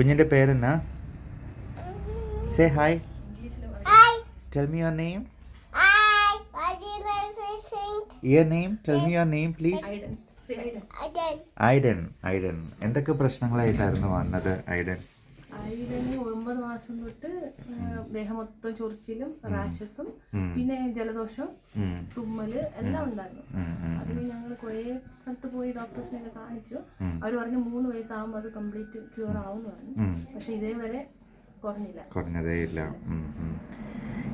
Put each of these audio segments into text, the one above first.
കുഞ്ഞിന്റെ പേരെന്നാ? Say hi tell me your name? Your name tell me your name please Aiden see Aiden Again. Aiden Aiden എന്തൊക്കെ പ്രശ്നങ്ങളായിട്ടായിരുന്നു വന്നത് ഐഡൻ ഐഡന് ഒമ്പത് മാസം തൊട്ട് ദേഹം മൊത്തം ചൊറിച്ചിലും റാഷസും പിന്നെ ജലദോഷം. തുമ്മൽ എല്ലാം ഉണ്ടായിരുന്നു. അതിന് ഞങ്ങൾ കുറെ സ്ഥലത്ത് പോയി ഡോക്ടേഴ്സിനെ കാണിച്ചു. അവർ പറഞ്ഞു മൂന്ന് വയസ്സാകുമ്പോൾ അത് കംപ്ലീറ്റ് ക്യൂർ ആവും പറഞ്ഞു. പക്ഷെ ഇതേവരെ കുറഞ്ഞില്ല. കുറഞ്ഞതേ ഇല്ല.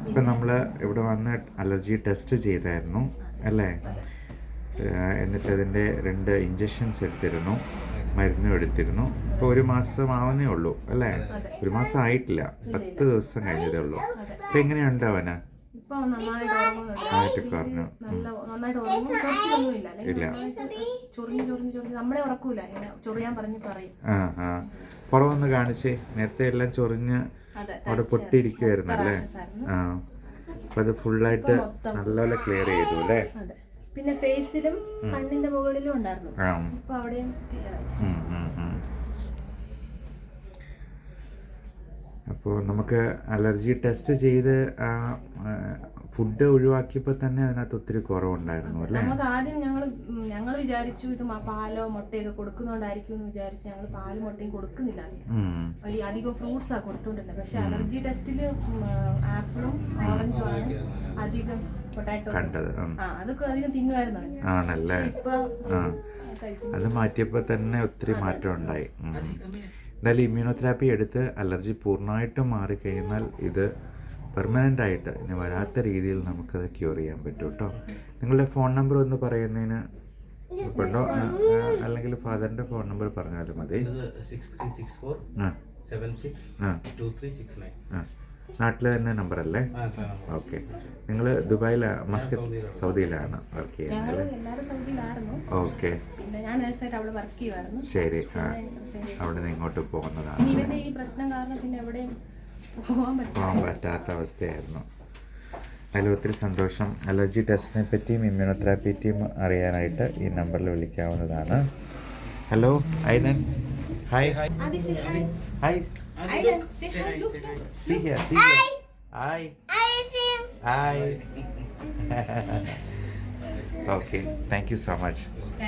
ഇപ്പം നമ്മൾ ഇവിടെ വന്ന് അലർജി ടെസ്റ്റ് ചെയ്തായിരുന്നു അല്ലേ? എന്നിട്ട് അതിന്റെ രണ്ട് ഇഞ്ചക്ഷൻസ് എടുത്തിരുന്നു. മരുന്നും എടുത്തിരുന്നു. ഇപ്പോൾ ഒരു മാസം ആവുന്നേ ഉള്ളൂ അല്ലേ? ഒരു മാസം ആയിട്ടില്ല പത്ത് ദിവസം കഴിഞ്ഞതേ ഉള്ളൂ. ഇപ്പം എങ്ങനെയുണ്ട് അവന്? പുറവൊന്ന് പുറമൊന്ന് കാണിച്ചേ. നേരത്തെ എല്ലാം ചൊറിഞ്ഞ് അവിടെ പൊട്ടിയിരിക്കുവായിരുന്നല്ലേ? ആ. അപ്പൊ അത് ഫുള്ളായിട്ട് നല്ലപോലെ ക്ലിയർ ചെയ്തു അല്ലേ? പിന്നെ ഫേസിലും കണ്ണിന്റെ മുകളിലും ഉണ്ടായിരുന്നു. ഇപ്പൊ അവിടെയും. അപ്പോൾ നമുക്ക് അലർജി ടെസ്റ്റ് ചെയ്ത് ഫുഡ് ഒഴിവാക്കിയപ്പോൾ തന്നെ അതിനകത്ത് ഒത്തിരി കുറവുണ്ടായിരുന്നു അല്ലേ? നമുക്ക് ആദ്യം ഞങ്ങൾ ഞങ്ങൾ വിചാരിച്ചു ഇത് പാലോ മുട്ടയൊക്കെ കൊടുക്കുന്നോണ്ടായിരിക്കും എന്ന് വിചാരിച്ച് ഞങ്ങൾ പാലും മുട്ടയും കൊടുക്കുന്നില്ല. ഈ അധികം ഫ്രൂട്ട്സ് ആ കൊടുത്തോണ്ടിരുന്നത് പക്ഷെ അലർജി ടെസ്റ്റിൽ ആപ്പിളും ഓറഞ്ചും ആണ് അധികം കണ്ടത് ആണല്ലേ? ഇപ്പൊ ആ. അത് മാറ്റിയപ്പോൾ തന്നെ ഒത്തിരി മാറ്റം ഉണ്ടായി. എന്തായാലും ഇമ്മ്യൂണോതെറാപ്പി എടുത്ത് അലർജി പൂർണമായിട്ടും മാറിക്കഴിഞ്ഞാൽ ഇത് പെർമനന്റ് ആയിട്ട് ഇനി വരാത്ത രീതിയിൽ നമുക്കത് ക്യൂർ ചെയ്യാൻ പറ്റും കേട്ടോ. നിങ്ങളുടെ ഫോൺ നമ്പർ ഒന്ന് പറയുന്നതിന് ഉണ്ടോ അല്ലെങ്കിൽ ഫാദറിന്റെ ഫോൺ നമ്പർ പറഞ്ഞാലും മതി. Six three six four seven six two three six nine നാട്ടിൽ തന്നെ നമ്പർ അല്ലേ? ഓക്കെ നിങ്ങൾ ദുബായിലാ? മസ്കറ്റ് സൗദിയിലാണ്. വർക്ക് ചെയ്യുന്നത് ഓക്കെ പിന്നെ ഞാൻ നേഴ്സായിട്ട് അവിടെ വർക്ക് ചെയ്യുമായിരുന്നു ശരി ആ. അവിടെ നിന്ന് ഇങ്ങോട്ട് പോകുന്നതാണ്. ഇനി ഇവന്റെ ഈ പ്രശ്നം കാരണം പിന്നെ എവിടെയും പോകാൻ പോകാൻ പറ്റാത്ത അവസ്ഥയായിരുന്നു. അതിൽ ഒത്തിരി സന്തോഷം. അലർജി ടെസ്റ്റിനെ പറ്റിയും ഇമ്മ്യൂണോതെറാപ്പി പറ്റിയും അറിയാനായിട്ട് ഈ നമ്പറിൽ വിളിക്കാവുന്നതാണ്. ഹലോ ഐനൻ Hi. Hi. Adi, say hi. Hi. I look. Say hi. Look. See here. See here. Hi. Hi. Hi. Hi. okay. Thank you so much.